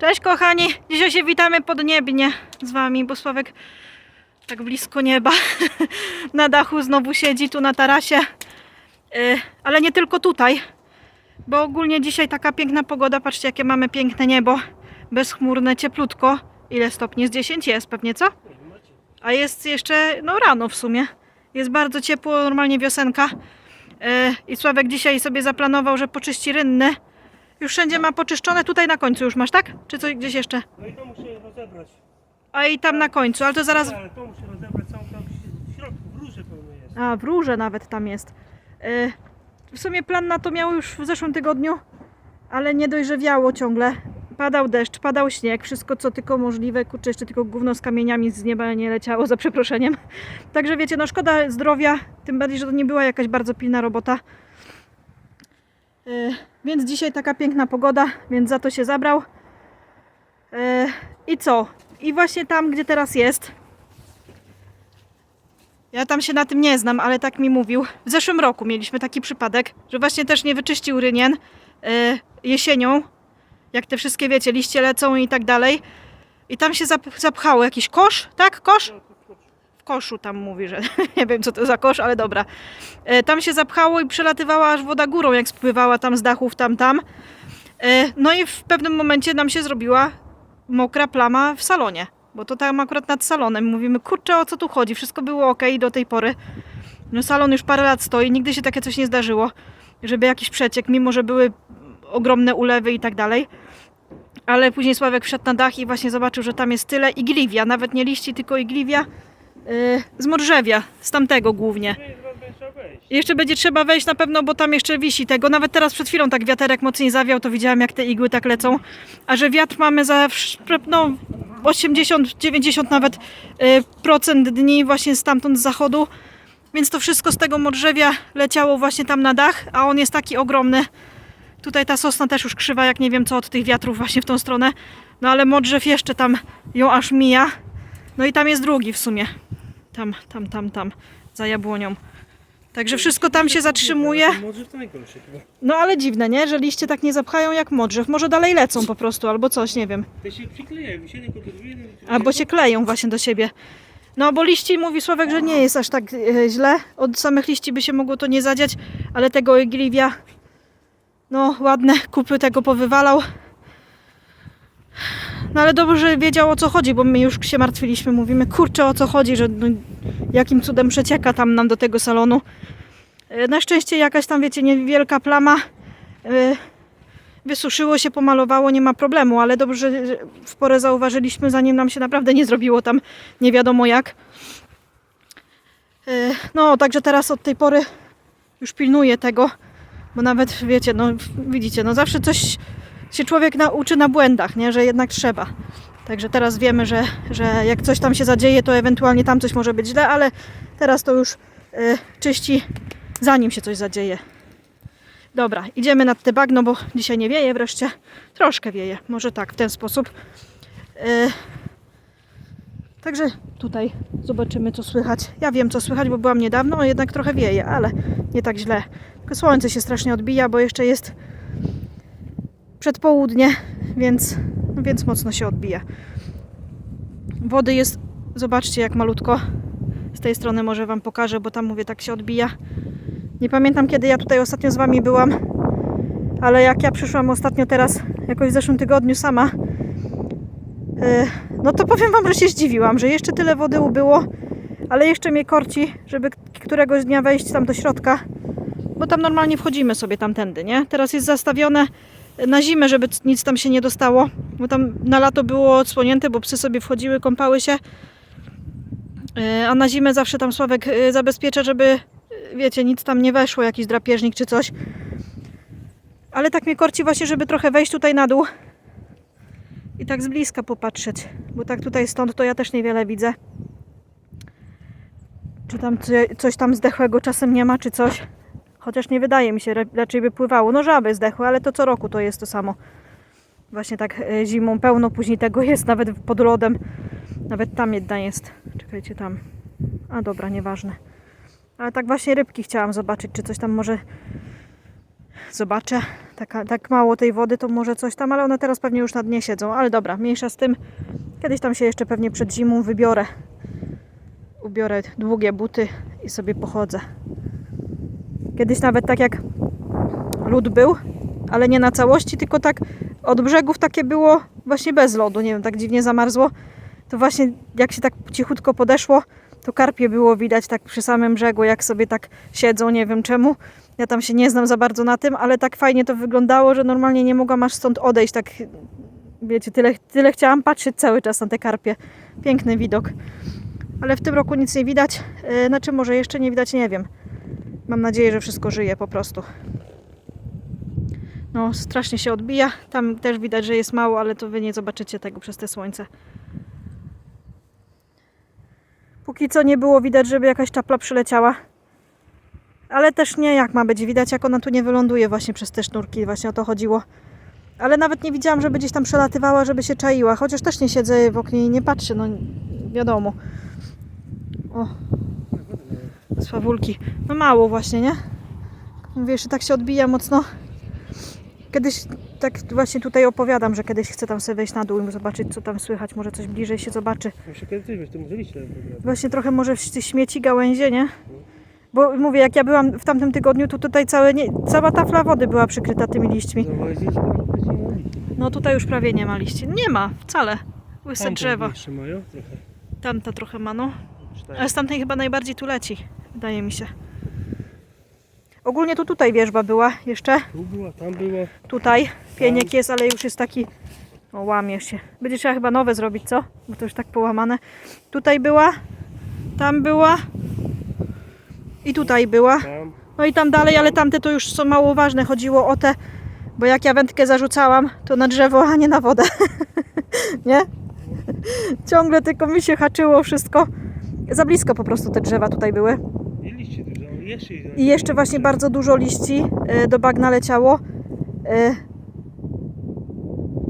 Cześć kochani, dzisiaj się witamy podniebnie z wami, bo Sławek tak blisko nieba na dachu znowu siedzi tu na tarasie. Yy, ale nie tylko tutaj, bo ogólnie dzisiaj taka piękna pogoda, patrzcie jakie mamy piękne niebo, bezchmurne, cieplutko. Ile stopni? Z 10 jest pewnie, co? A jest jeszcze, no rano w sumie. Jest bardzo ciepło, normalnie wiosenka. Yy, I Sławek dzisiaj sobie zaplanował, że poczyści rynny. Już wszędzie ma poczyszczone, tutaj na końcu już masz, tak? Czy coś gdzieś jeszcze? No i to muszę rozebrać. A i tam na końcu, ale to zaraz... Ale to muszę rozebrać całą tam w środku, w róże pełno jest. A, w róże nawet tam jest. Yy, w sumie plan na to miał już w zeszłym tygodniu, ale nie dość, że wiało ciągle. Padał deszcz, padał śnieg, wszystko co tylko możliwe. Kurczę, jeszcze tylko gówno z kamieniami z nieba nie leciało, za przeproszeniem. Także wiecie, no szkoda zdrowia, tym bardziej, że to nie była jakaś bardzo pilna robota. Yy, więc dzisiaj taka piękna pogoda, więc za to się zabrał. Yy, I co? I właśnie tam, gdzie teraz jest, ja tam się na tym nie znam, ale tak mi mówił. W zeszłym roku mieliśmy taki przypadek, że właśnie też nie wyczyścił rynien y, jesienią, jak te wszystkie, wiecie, liście lecą i tak dalej. I tam się zap zapchało jakiś kosz, tak? Kosz? Koszu tam mówi, że nie wiem co to za kosz, ale dobra. Y, tam się zapchało i przelatywała aż woda górą, jak spływała tam z dachów, tam, tam. Y, no i w pewnym momencie nam się zrobiła mokra plama w salonie. Bo to tam akurat nad salonem. Mówimy, kurczę, o co tu chodzi? Wszystko było ok do tej pory. No salon już parę lat stoi, nigdy się takie coś nie zdarzyło, żeby jakiś przeciek, mimo że były ogromne ulewy i tak dalej. Ale później Sławek wszedł na dach i właśnie zobaczył, że tam jest tyle igliwia, nawet nie liści, tylko igliwia z modrzewia, z tamtego głównie. Jeszcze będzie trzeba wejść na pewno, bo tam jeszcze wisi tego. Nawet teraz przed chwilą tak wiaterek mocniej zawiał, to widziałam jak te igły tak lecą. A że wiatr mamy za no, 80-90 nawet y, procent dni właśnie stamtąd z zachodu. Więc to wszystko z tego modrzewia leciało właśnie tam na dach, a on jest taki ogromny. Tutaj ta sosna też już krzywa, jak nie wiem co od tych wiatrów właśnie w tą stronę. No ale modrzew jeszcze tam ją aż mija. No i tam jest drugi w sumie. Tam, tam, tam, tam, za jabłonią. Także wszystko tam się zatrzymuje. No ale dziwne, nie? Że liście tak nie zapchają jak modrzew. Może dalej lecą po prostu, albo coś, nie wiem. Te się przyklejają. Albo się kleją właśnie do siebie. No bo liści mówi Sławek, że nie jest aż tak e, źle. Od samych liści by się mogło to nie zadziać, ale tego igliwia, no ładne kupy tego powywalał. No ale dobrze, wiedział o co chodzi, bo my już się martwiliśmy. Mówimy, kurczę o co chodzi, że no, jakim cudem przecieka tam nam do tego salonu. E, Na szczęście jakaś tam, wiecie, niewielka plama. e, Wysuszyło się, pomalowało, nie ma problemu, ale dobrze, w porę zauważyliśmy, zanim nam się naprawdę nie zrobiło tam nie wiadomo jak. E, No, także teraz od tej pory już pilnuję tego, bo nawet wiecie, no widzicie, no zawsze coś się człowiek nauczy na błędach, nie, że jednak trzeba. Także teraz wiemy, że, że jak coś tam się zadzieje, to ewentualnie tam coś może być źle, ale teraz to już e, czyści zanim się coś zadzieje. Dobra, idziemy nad te bagno, bo dzisiaj nie wieje wreszcie. Troszkę wieje, może tak, w ten sposób. E, Także tutaj zobaczymy, co słychać. Ja wiem, co słychać, bo byłam niedawno, jednak trochę wieje, ale nie tak źle. Tylko słońce się strasznie odbija, bo jeszcze jest przedpołudnie, więc, więc mocno się odbija. Wody jest, zobaczcie, jak malutko. Z tej strony może Wam pokażę, bo tam mówię, tak się odbija. Nie pamiętam kiedy ja tutaj ostatnio z wami byłam, ale jak ja przyszłam ostatnio teraz, jakoś w zeszłym tygodniu sama, yy, no to powiem wam, że się zdziwiłam, że jeszcze tyle wody ubyło, ale jeszcze mnie korci, żeby któregoś dnia wejść tam do środka, bo tam normalnie wchodzimy sobie tamtędy, nie? Teraz jest zastawione na zimę, żeby nic tam się nie dostało, bo tam na lato było odsłonięte, bo psy sobie wchodziły, kąpały się, Yy, a na zimę zawsze tam Sławek yy, zabezpiecza, żeby wiecie, nic tam nie weszło, jakiś drapieżnik czy coś. Ale tak mnie korci właśnie, żeby trochę wejść tutaj na dół i tak z bliska popatrzeć, bo tak tutaj stąd to ja też niewiele widzę. Czy tam co- coś tam zdechłego czasem nie ma, czy coś. Chociaż nie wydaje mi się, ra- raczej by pływało. No żaby zdechły, ale to co roku to jest to samo. Właśnie tak e, zimą pełno, później tego jest nawet pod lodem. Nawet tam jedna jest. Czekajcie tam. A dobra, nieważne. Ale tak właśnie rybki chciałam zobaczyć, czy coś tam może zobaczę. taka, tak mało tej wody, to może coś tam, ale one teraz pewnie już na dnie siedzą. Ale dobra, mniejsza z tym. Kiedyś tam się jeszcze pewnie przed zimą wybiorę. Ubiorę długie buty i sobie pochodzę. Kiedyś nawet tak jak lód był, ale nie na całości, tylko tak od brzegów takie było właśnie bez lodu. Nie wiem, tak dziwnie zamarzło. To właśnie jak się tak cichutko podeszło, to karpie było widać tak przy samym brzegu, jak sobie tak siedzą, nie wiem czemu. Ja tam się nie znam za bardzo na tym, ale tak fajnie to wyglądało, że normalnie nie mogłam aż stąd odejść. Tak, wiecie, tyle, tyle chciałam patrzeć cały czas na te karpie. Piękny widok. Ale w tym roku nic nie widać. Yy, Znaczy, może jeszcze nie widać, nie wiem. Mam nadzieję, że wszystko żyje po prostu. No, strasznie się odbija. Tam też widać, że jest mało, ale to wy nie zobaczycie tego przez te słońce. Póki co nie było widać, żeby jakaś czapla przyleciała. Ale też nie jak ma być widać, jak ona tu nie wyląduje właśnie przez te sznurki. Właśnie o to chodziło. Ale nawet nie widziałam, żeby gdzieś tam przelatywała, żeby się czaiła. Chociaż też nie siedzę w oknie i nie patrzę, no wiadomo. O, swawulki. No mało właśnie, nie? Mówię, jeszcze tak się odbija mocno. Kiedyś tak właśnie tutaj opowiadam, że kiedyś chcę tam sobie wejść na dół i zobaczyć, co tam słychać. Może coś bliżej się zobaczy. Kiedyś, to. Właśnie trochę może śmieci gałęzie, nie? Bo mówię, jak ja byłam w tamtym tygodniu, to tutaj całe nie, cała tafla wody była przykryta tymi liśćmi. No. No tutaj już prawie nie ma liści. Nie ma wcale. Łyse drzewa. Mają trochę. Tamta trochę ma, no. Ale z tamtej chyba najbardziej tu leci. Wydaje mi się. Ogólnie tu tutaj wierzba była jeszcze. Tu była, tam była. Tutaj pieniek jest, ale już jest taki. O, łamie się. Będzie trzeba chyba nowe zrobić, co? Bo to już tak połamane. Tutaj była, tam była i tutaj była. No i tam dalej, ale tamte to już są mało ważne. Chodziło o te, bo jak ja wędkę zarzucałam, to na drzewo, a nie na wodę. nie? Ciągle tylko mi się haczyło wszystko. Za blisko po prostu te drzewa tutaj były. I Jeszcze właśnie bardzo dużo liści y, do bagna leciało. Y,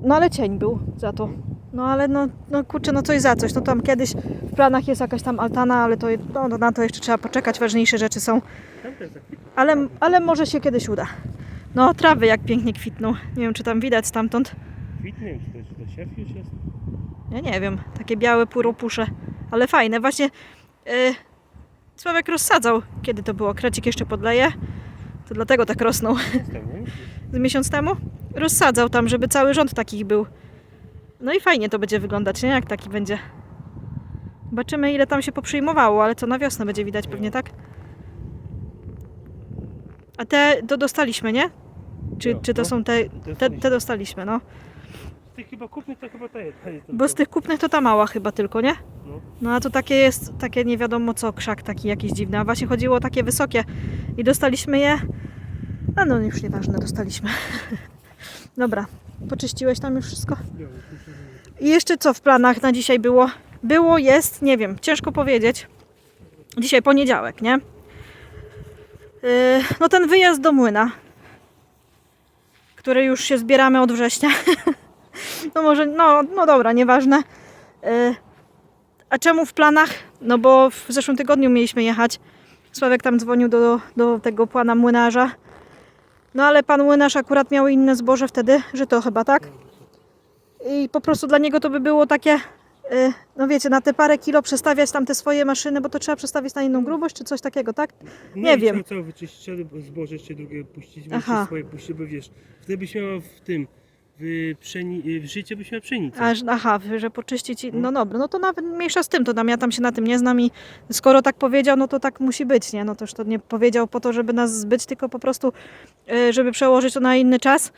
No ale cień był za to. No ale no, no kurczę, no coś za coś. No tam kiedyś w planach jest jakaś tam altana, ale to no, na to jeszcze trzeba poczekać. Ważniejsze rzeczy są. Ale, ale może się kiedyś uda. No trawy jak pięknie kwitną. Nie wiem czy tam widać stamtąd. Kwitnie, czy to, czy to siew już jest? Ja nie wiem. Takie białe puropusze. Ale fajne. Właśnie yy, Sławek rozsadzał. Kiedy to było? Krecik jeszcze podleje. To dlatego tak rosną. Z miesiąc temu, rozsadzał tam, żeby cały rząd takich był. No i fajnie to będzie wyglądać, nie? Jak taki będzie. Zobaczymy, ile tam się poprzyjmowało, ale to na wiosnę będzie widać pewnie, tak? A te to dostaliśmy, nie? Czy, czy to no. są te, te, te dostaliśmy, no. Z tych chyba kupnych to chyba te jest. Bo z tych kupnych to ta mała chyba tylko, nie? No. No a to takie jest, takie nie wiadomo co, krzak taki jakiś dziwny. A właśnie chodziło o takie wysokie i dostaliśmy je. A no już nieważne, dostaliśmy. Dobra, poczyściłeś tam już wszystko? I jeszcze co w planach na dzisiaj było? Było, jest, nie wiem, ciężko powiedzieć. Dzisiaj poniedziałek, nie? Yy, no ten wyjazd do młyna, który już się zbieramy od września. no może, no, no dobra, nieważne. Yy, a czemu w planach? No bo w zeszłym tygodniu mieliśmy jechać. Sławek tam dzwonił do, do tego pana młynarza. No ale pan młynarz akurat miał inne zboże wtedy, że to chyba tak. I po prostu dla niego to by było takie, y, no wiecie, na te parę kilo przestawiać tam te swoje maszyny, bo to trzeba przestawić na inną grubość czy coś takiego, tak? No Nie i wiem. Trzeba całe wyczyścić, ale zboże jeszcze drugie puścić, bo Aha. jeszcze swoje puścić, bo wiesz, wtedy byś miała w tym, w, pszeni, w życie byś miała pszenicę. Aż, aha, że poczyścić. i- No dobra, no to nawet mniejsza z tym, to tam ja tam się na tym nie znam i skoro tak powiedział, no to tak musi być, nie? No to już to nie powiedział po to, żeby nas zbyć, tylko po prostu, y, żeby przełożyć to na inny czas,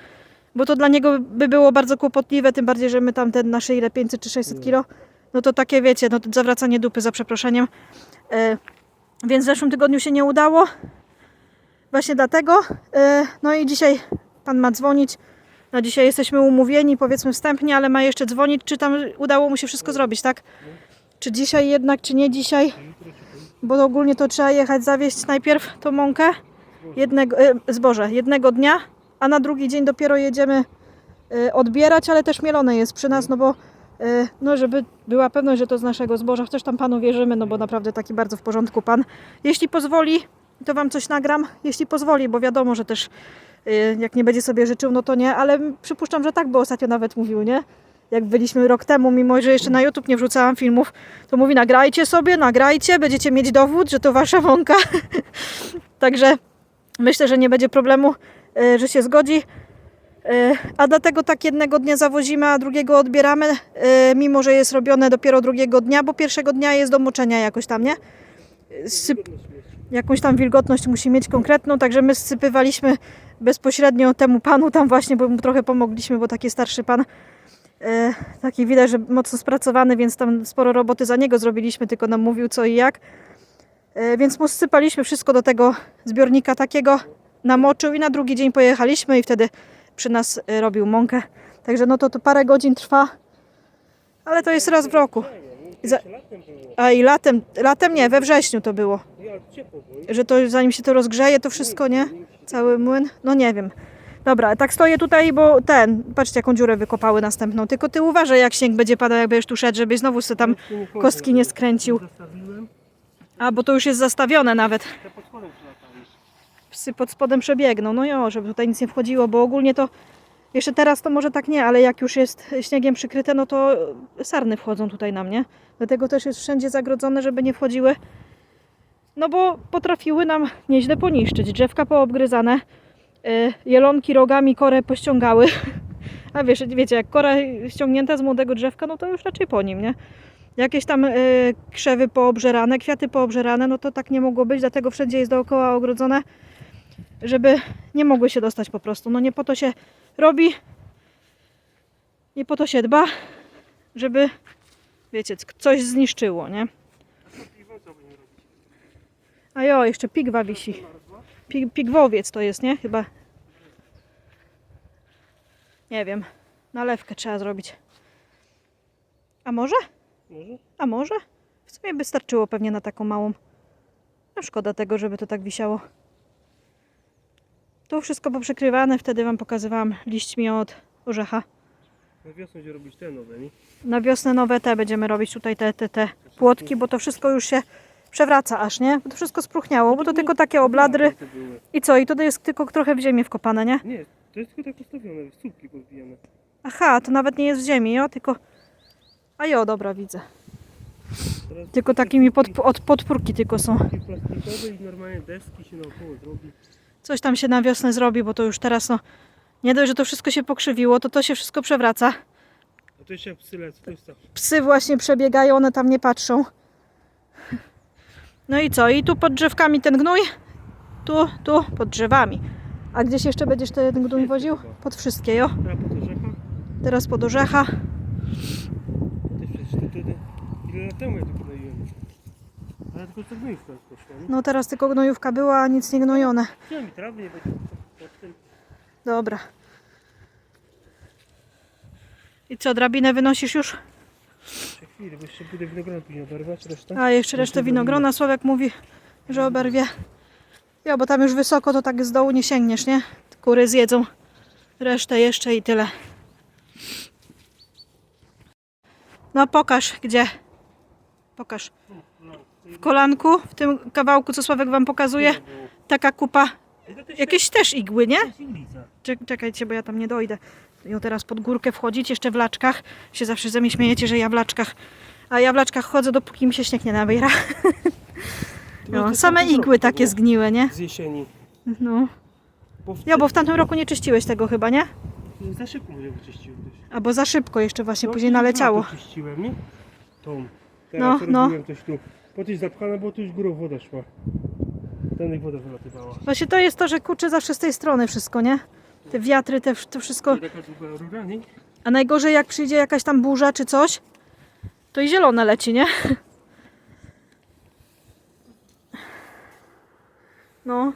bo to dla niego by było bardzo kłopotliwe, tym bardziej, że my tam te nasze ile, 500 czy 600 kilo, no to takie wiecie, no to zawracanie dupy za przeproszeniem. Y, Więc w zeszłym tygodniu się nie udało, właśnie dlatego, y, no i dzisiaj pan ma dzwonić, na dzisiaj jesteśmy umówieni, powiedzmy wstępnie, ale ma jeszcze dzwonić, czy tam udało mu się wszystko zrobić, tak? Czy dzisiaj jednak, czy nie dzisiaj? Bo ogólnie to trzeba jechać zawieźć najpierw tą mąkę, jednego, e, zboże, jednego dnia, a na drugi dzień dopiero jedziemy e, odbierać, ale też mielone jest przy nas, no bo e, no żeby była pewność, że to z naszego zboża, chociaż tam panu wierzymy, no bo naprawdę taki bardzo w porządku pan. Jeśli pozwoli, to wam coś nagram, jeśli pozwoli, bo wiadomo, że też Y, Jak nie będzie sobie życzył, no to nie, ale przypuszczam, że tak, bo ostatnio nawet mówił, nie? Jak byliśmy rok temu, mimo że jeszcze na YouTube nie wrzucałam filmów, to mówi nagrajcie sobie, nagrajcie, będziecie mieć dowód, że to wasza wąka. Także myślę, że nie będzie problemu, y, że się zgodzi. Y, A dlatego tak jednego dnia zawozimy, a drugiego odbieramy, y, mimo że jest robione dopiero drugiego dnia, bo pierwszego dnia jest do moczenia jakoś tam, nie? Syp, jakąś tam wilgotność musi mieć konkretną, także my sypywaliśmy bezpośrednio temu panu tam właśnie, bo mu trochę pomogliśmy, bo taki starszy pan, e, taki widać, że mocno spracowany, więc tam sporo roboty za niego zrobiliśmy, tylko nam mówił co i jak. E, więc mu sypaliśmy wszystko do tego zbiornika takiego, namoczył i na drugi dzień pojechaliśmy i wtedy przy nas e, robił mąkę. Także no to to parę godzin trwa, ale to jest raz w roku. Za-. A i latem, latem nie, we wrześniu to było. Że to zanim się to rozgrzeje, to wszystko, nie? Cały młyn? No nie wiem. Dobra, tak stoję tutaj, bo ten, patrzcie jaką dziurę wykopały następną. Tylko ty uważaj jak śnieg będzie padał, jak będziesz tu szedł, żebyś znowu sobie tam kostki nie skręcił. A, bo to już jest zastawione nawet. Psy pod spodem przebiegną. No jo, żeby tutaj nic nie wchodziło, bo ogólnie to jeszcze teraz to może tak nie, ale jak już jest śniegiem przykryte, no to sarny wchodzą tutaj na mnie. Dlatego też jest wszędzie zagrodzone, żeby nie wchodziły. No bo potrafiły nam nieźle poniszczyć. Drzewka poobgryzane, y, jelonki rogami korę pościągały. A wiesz, wiecie, jak kora ściągnięta z młodego drzewka, no to już raczej po nim, nie? Jakieś tam y, krzewy poobżerane, kwiaty poobżerane, no to tak nie mogło być, dlatego wszędzie jest dookoła ogrodzone żeby nie mogły się dostać po prostu. No nie po to się robi, nie po to się dba, żeby, wiecie, coś zniszczyło, nie? A jo, jeszcze pigwa wisi. Pig, pigwowiec to jest, nie? Chyba. Nie wiem. Nalewkę trzeba zrobić. A może? Może? A może? W sumie by starczyło pewnie na taką małą. No szkoda tego, żeby to tak wisiało. To wszystko poprzykrywane, wtedy Wam pokazywałam liśćmi od orzecha. Na wiosnę będzie robić te nowe, nie? Na wiosnę nowe te będziemy robić tutaj te, te, te płotki, bo to wszystko już się przewraca aż, nie? Bo to wszystko spruchniało, bo to tylko takie obladry. I co? I to jest tylko trochę w ziemię wkopane, nie? Nie, to jest tylko tak ustawione, słupki podbijane. Aha, to nawet nie jest w ziemi, jo? Tylko... A jo, dobra, widzę. Teraz Tylko takimi pod, słupki od podpórki tylko są. plastikowe i normalnie deski się naokoło zrobi. Coś tam się na wiosnę zrobi, bo to już teraz no... Nie dość, że to wszystko się pokrzywiło, to to się wszystko przewraca. A to jeszcze jak psy lecą. Psy właśnie przebiegają, one tam nie patrzą. No i co? I tu pod drzewkami ten gnój? Tu, tu, pod drzewami. A gdzieś jeszcze będziesz ten gnój woził? Pod wszystkie, jo. Teraz po to rzecha. Teraz pod orzecha. Ile lat temu ja gnoiłem. Ale tylko co? No teraz tylko gnojówka była, a nic nie gnojone. Mi trawy nie będzie pod tym. Dobra. I co, drabinę wynosisz już? Jeszcze chwilę, bo jeszcze budę winogrona później oberwać, resztę. A, jeszcze resztę winogrona. Sławek mówi, że oberwie. Ja, bo tam już wysoko, to tak z dołu nie sięgniesz, nie? Kury zjedzą resztę jeszcze i tyle. No pokaż, gdzie? Pokaż. W kolanku, w tym kawałku, co Sławek wam pokazuje, taka kupa, jakieś też igły, nie? Czek- Czekajcie, bo ja tam nie dojdę. Ją teraz pod górkę wchodzić, jeszcze w laczkach. Się zawsze ze mnie śmiejecie, że ja w laczkach. A ja w laczkach chodzę, dopóki mi się śnieg nie nabiera. No, same igły takie zgniłe, nie? Z jesieni. No. Bo Ja, bo w tamtym roku nie czyściłeś tego chyba, nie? Za szybko może wyczyściłem też. Albo za szybko jeszcze właśnie, No, później naleciało. czyściłem, nie? Tą. No, Teraz no. robiłem coś tu. Po tej zapchane, bo tu już górą woda szła. Ten woda wylatywała. Właśnie to jest to, że kurczę zawsze z tej strony wszystko, nie? Te wiatry, te, to wszystko. I taka długa rura, nie? A najgorzej jak przyjdzie jakaś tam burza czy coś, to i zielone leci, nie? No,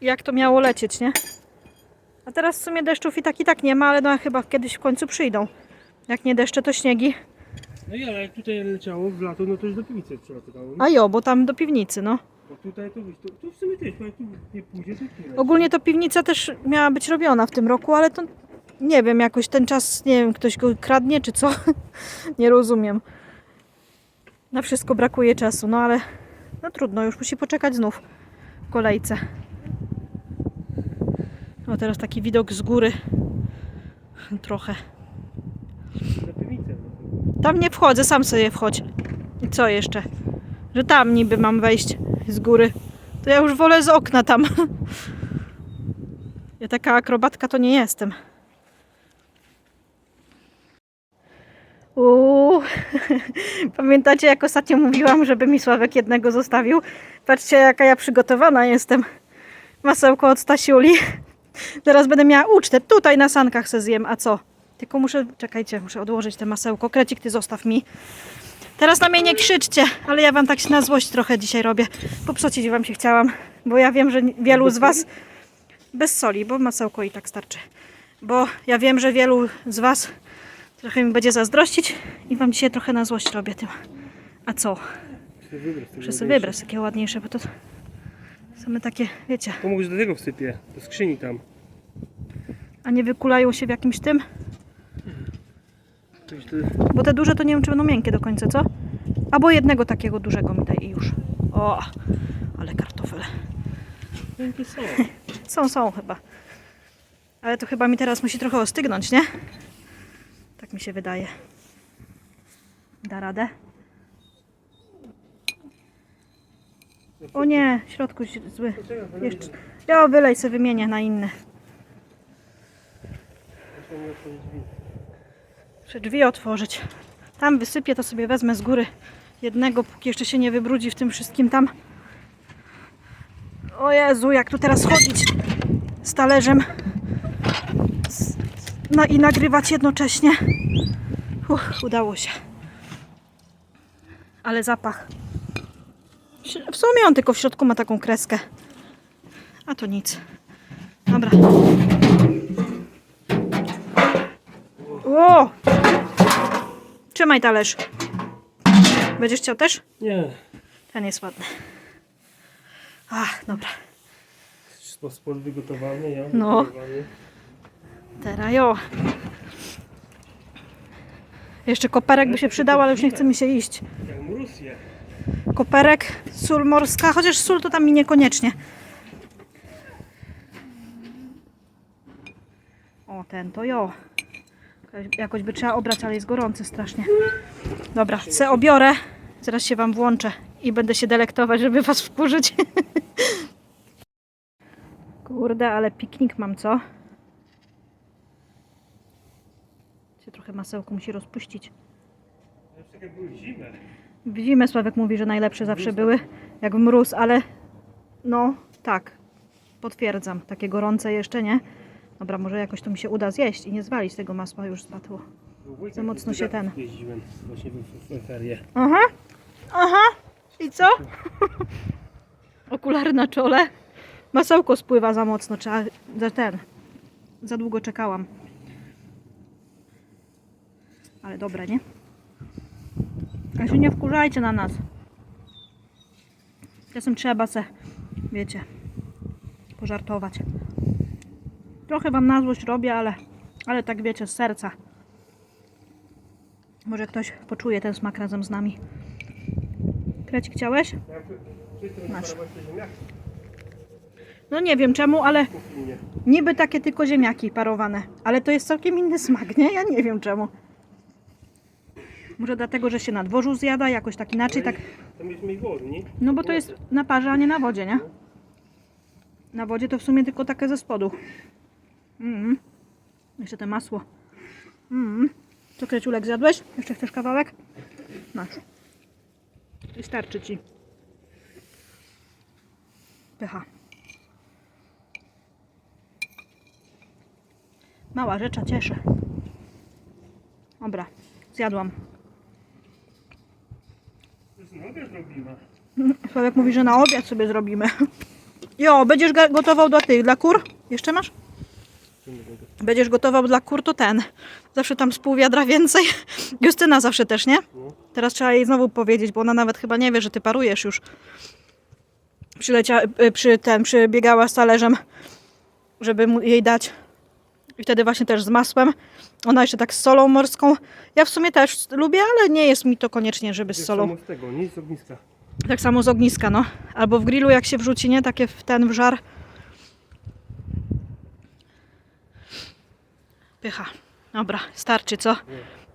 jak to miało lecieć, nie? A teraz w sumie deszczów i tak i tak nie ma, ale no chyba kiedyś w końcu przyjdą. Jak nie deszcze, to śniegi. No i ale jak tutaj leciało w lato, no to już do piwnicy przelatywało. A jo, bo tam do piwnicy, no. Bo tutaj to, to, to w sumie też, jak tu nie pójdzie, to tu. Ogólnie to piwnica też miała być robiona w tym roku, ale to nie wiem, jakoś ten czas, nie wiem, ktoś go kradnie czy co. nie rozumiem. Na wszystko brakuje czasu, no ale no trudno, już musi poczekać znów w kolejce. O, teraz taki widok z góry. Trochę. Tam nie wchodzę, sam sobie wchodź. I co jeszcze? Że tam niby mam wejść z góry. To ja już wolę z okna tam. Ja taka akrobatka to nie jestem. Uuu. Pamiętacie, jak ostatnio mówiłam, żeby mi Sławek jednego zostawił? Patrzcie, jaka ja przygotowana jestem. Masełko od Stasiuli. Teraz będę miała ucztę. Tutaj na sankach se zjem. A co? Tylko muszę, czekajcie, muszę odłożyć te masełko. Krecik, ty zostaw mi. Teraz na mnie nie krzyczcie, ale ja wam tak na złość trochę dzisiaj robię. Popsocić wam się chciałam, bo ja wiem, że wielu z was... Bez soli, bo masełko i tak starczy. Bo ja wiem, że wielu z was trochę mi będzie zazdrościć i wam dzisiaj trochę na złość robię tym. A co? Muszę sobie wybrać takie ładniejsze, bo to same takie, wiecie, mówisz do tego wsypię, do skrzyni tam. a nie wykulają się w jakimś tym. Bo te duże to nie wiem, czy będą miękkie do końca, co? Albo jednego takiego dużego mi daj i już. O, ale kartofel. Pięknie są. Są, są chyba. Ale to chyba mi teraz musi trochę ostygnąć, nie? Tak mi się wydaje. Da radę? O nie, w środku zły. Jeszcze. Ja wylej sobie wymienię na inny. Muszę drzwi otworzyć. Tam wysypię, to sobie wezmę z góry jednego, póki jeszcze się nie wybrudzi w tym wszystkim tam. O Jezu, jak tu teraz chodzić z talerzem no i nagrywać jednocześnie. Uch, udało się. Ale zapach. W sumie on tylko w środku ma taką kreskę. A to nic. Dobra. O! Trzymaj talerz. Będziesz chciał też? Nie. Ten jest ładny. Ach, dobra. Spod wygotowany, ja. No. wygotowany. Teraz jo. Jeszcze koperek by się przydał, ale już nie chce mi się iść. Jak. Koperek, sól morska, chociaż sól to tam mi niekoniecznie. O, ten to jo. Jakoś- by trzeba obrać, ale jest gorący strasznie. Dobra, se obiorę. Zaraz się wam włączę i będę się delektować, żeby was wkurzyć. Kurde, ale piknik mam, co? Się trochę masełko musi rozpuścić. W zimę Sławek mówi, że najlepsze zawsze były, jak w mróz, ale no tak, potwierdzam. Takie gorące jeszcze, nie? Dobra, może jakoś to mi się uda zjeść i nie zwalić tego masła, już spadło. Za mocno się ten. Jeździłem właśnie w, ferie. Aha, aha, i co? Okulary na czole. Masełko spływa za mocno, trzeba, za ten, za długo czekałam. Ale dobre, nie? A się nie wkurzajcie na nas. Czasem trzeba se, wiecie, pożartować. Trochę wam na złość robię, ale, ale tak wiecie, z serca. Może ktoś poczuje ten smak razem z nami. Kreć chciałeś? Masz. No nie wiem czemu, ale niby takie tylko ziemniaki parowane. Ale to jest całkiem inny smak, nie? Ja nie wiem czemu. Może dlatego, że się na dworzu zjada, jakoś tak inaczej, tak. Tam jest mniej wody, nie? No bo to jest na parze, a nie na wodzie, nie? Na wodzie to w sumie tylko takie ze spodu. Mm. Jeszcze te masło. Mm. Co kreciulek zjadłeś? Jeszcze chcesz kawałek? Masz. I starczy ci. Pycha. Mała rzecza cieszy. Dobra, zjadłam. To nogę zrobimy. Sławek mówi, że na obiad sobie zrobimy. Jo, będziesz gotował dla tych, dla kur? Jeszcze masz? Będziesz gotował dla kur, to ten. Zawsze tam z pół wiadra więcej. Justyna zawsze też, nie? No. Teraz trzeba jej znowu powiedzieć, bo ona nawet chyba nie wie, że ty parujesz już. Przylecia, y, przy ten, przybiegała z talerzem, żeby mu jej dać. I wtedy właśnie też z masłem. Ona jeszcze tak z solą morską. Ja w sumie też lubię, ale nie jest mi to koniecznie, żeby z solą. samo z tego, nie z ogniska. Tak samo z ogniska, no. Albo w grillu jak się wrzuci, nie? Takie w ten w żar. Pycha. Dobra, starczy, co?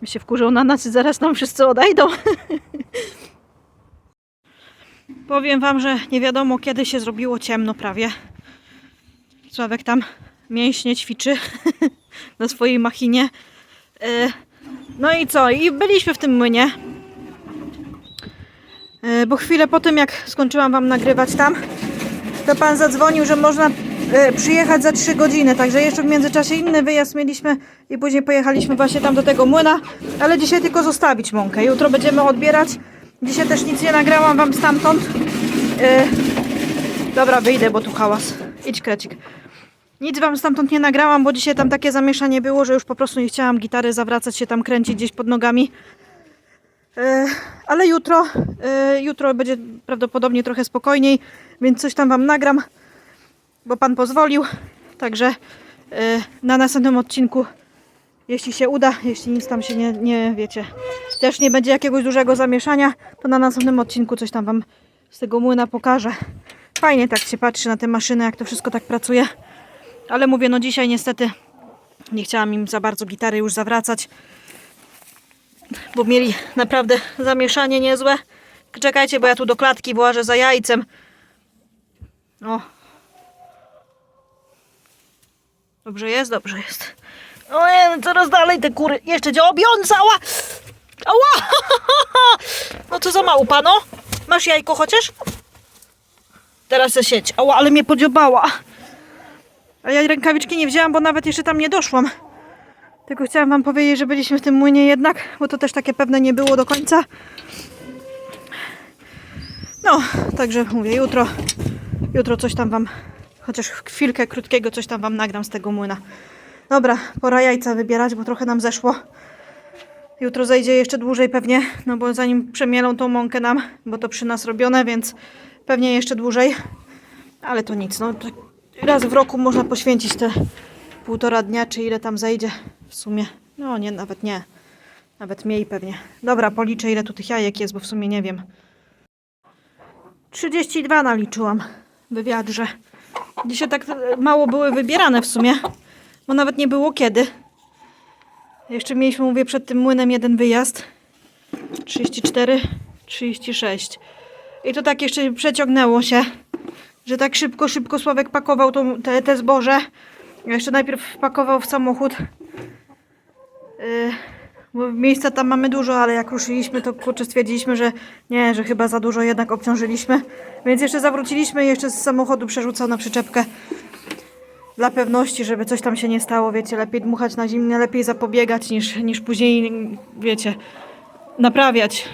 Mi się wkurzą na nas i zaraz nam wszyscy odejdą. Powiem wam, że nie wiadomo kiedy się zrobiło ciemno prawie. Sławek tam mięśnie ćwiczy na swojej machinie. E, No i co? I byliśmy w tym młynie. E, Bo chwilę po tym, jak skończyłam wam nagrywać tam, to pan zadzwonił, że można przyjechać za 3 godziny. Także jeszcze w międzyczasie inny wyjazd mieliśmy i później pojechaliśmy właśnie tam do tego młyna. Ale dzisiaj tylko zostawić mąkę. Jutro będziemy odbierać. Dzisiaj też nic nie nagrałam wam stamtąd. E, Dobra, wyjdę, bo tu hałas. Idź, krecik. Nic wam stamtąd nie nagrałam, bo dzisiaj tam takie zamieszanie było, że już po prostu nie chciałam gitary zawracać się tam, kręcić gdzieś pod nogami. E, Ale jutro, e, jutro będzie prawdopodobnie trochę spokojniej, więc coś tam wam nagram, bo pan pozwolił. Także e, na następnym odcinku, jeśli się uda, jeśli nic tam się nie, nie wiecie, też nie będzie jakiegoś dużego zamieszania, to na następnym odcinku coś tam wam z tego młyna pokażę. Fajnie tak się patrzy na te maszyny, jak to wszystko tak pracuje. Ale mówię, no dzisiaj niestety nie chciałam im za bardzo gitary już zawracać, bo mieli naprawdę zamieszanie niezłe. Czekajcie, bo ja tu do klatki włażę za jajcem. O. Dobrze jest, dobrze jest. O nie, no coraz dalej te kury. Jeszcze dziobiąca, ała! Ała! No co za małpa, no? Masz jajko chociaż? Teraz se sieć. Ała, ale mnie podziobała. A ja rękawiczki nie wzięłam, bo nawet jeszcze tam nie doszłam. Tylko chciałam wam powiedzieć, że byliśmy w tym młynie jednak, bo to też takie pewne nie było do końca. No, także mówię, jutro, jutro coś tam wam, chociaż chwilkę krótkiego coś tam wam nagram z tego młyna. Dobra, pora jajca wybierać, bo trochę nam zeszło. Jutro zejdzie jeszcze dłużej pewnie, no bo zanim przemielą tą mąkę nam, bo to przy nas robione, więc pewnie jeszcze dłużej. Ale to nic, no raz w roku można poświęcić te półtora dnia, czy ile tam zejdzie w sumie. No nie, nawet nie. Nawet mniej pewnie. Dobra, policzę ile tu tych jajek jest, bo w sumie nie wiem. 32 naliczyłam w wiadrze. Dzisiaj tak mało były wybierane w sumie, bo nawet nie było kiedy. Jeszcze mieliśmy, mówię, przed tym młynem jeden wyjazd. 34, 36. I to tak jeszcze przeciągnęło się, że tak szybko, szybko Sławek pakował tą, te, te zboże. Jeszcze najpierw wpakował w samochód. Yy, bo miejsca tam mamy dużo, ale jak ruszyliśmy, to kurczę stwierdziliśmy, że nie, że chyba za dużo jednak obciążyliśmy. Więc jeszcze zawróciliśmy i jeszcze z samochodu przerzucał na przyczepkę. Dla pewności, żeby coś tam się nie stało, wiecie, lepiej dmuchać na zimnie, lepiej zapobiegać niż, niż później, wiecie, naprawiać.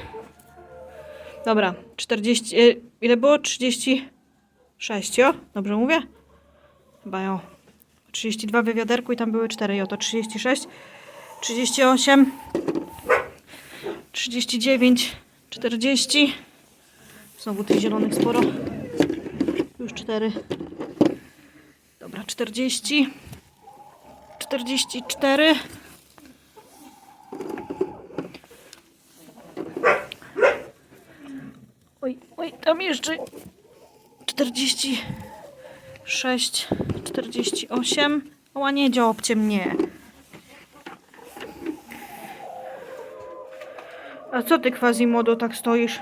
Dobra, 40, y, ile było? 36, o? Dobrze mówię? Chyba jo. 32 w wiaderku i tam były 4, jo, to 36, 38, 39, 40. Znowu tych zielonych sporo. Już 4. Dobra, 40, 44. Oj, oj, tam jeszcze 46, 48. O, nie dziobcie mnie. A co ty quasi-modo tak stoisz?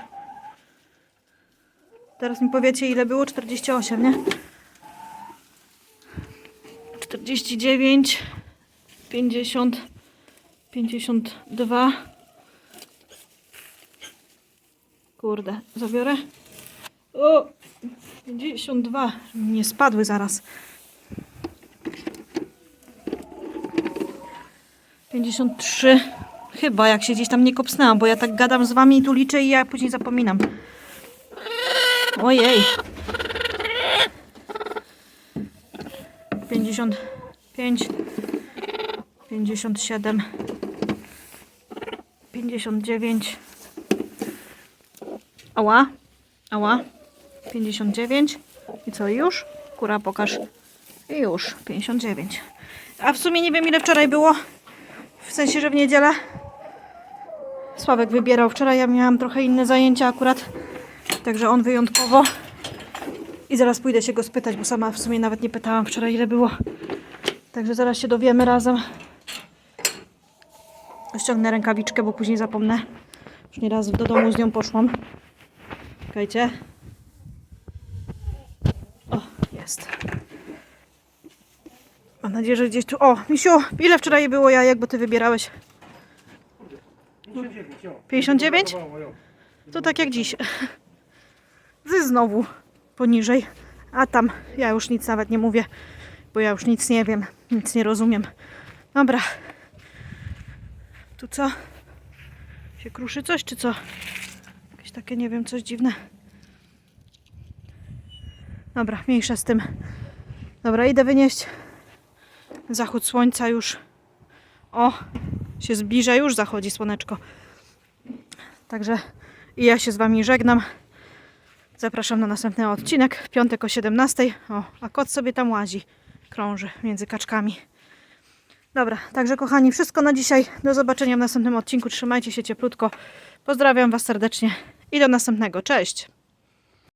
Teraz mi powiecie ile było? 48, nie? 49, 50, 52. Kurde, zabiorę. O, 52. Nie spadły zaraz. 53. Chyba, jak się gdzieś tam nie kopsnęłam, bo ja tak gadam z wami i tu liczę i ja później zapominam. Ojej. 55, 57, 59. Ała, ała, 59. I co, już? Kura, pokaż. I już, 59. A w sumie nie wiem ile wczoraj było. W sensie, że w niedzielę. Sławek wybierał wczoraj, ja miałam trochę inne zajęcia akurat. Także on wyjątkowo. I zaraz pójdę się go spytać, bo sama w sumie nawet nie pytałam wczoraj ile było. Także zaraz się dowiemy razem. Ściągnę rękawiczkę, bo później zapomnę. Już nieraz do domu z nią poszłam. Czekajcie. O, jest. Mam nadzieję, że gdzieś tu... O, Misiu, ile wczoraj było jajek, bo ty wybierałeś? 59, jo. 59? Brakowało, jo. To tak jak dziś. Ty znowu poniżej. A tam ja już nic nawet nie mówię, bo ja już nic nie wiem, nic nie rozumiem. Dobra. Tu co? Się kruszy coś, czy co? Jakieś takie, nie wiem, coś dziwne. Dobra, mniejsza z tym. Dobra, idę wynieść. Zachód słońca już. O, się zbliża, już zachodzi słoneczko. Także i ja się z Wami żegnam. Zapraszam na następny odcinek w piątek o 17. O, a kot sobie tam łazi, krąży między kaczkami. Dobra, także kochani, wszystko na dzisiaj. Do zobaczenia w następnym odcinku. Trzymajcie się cieplutko. Pozdrawiam Was serdecznie i do następnego. Cześć!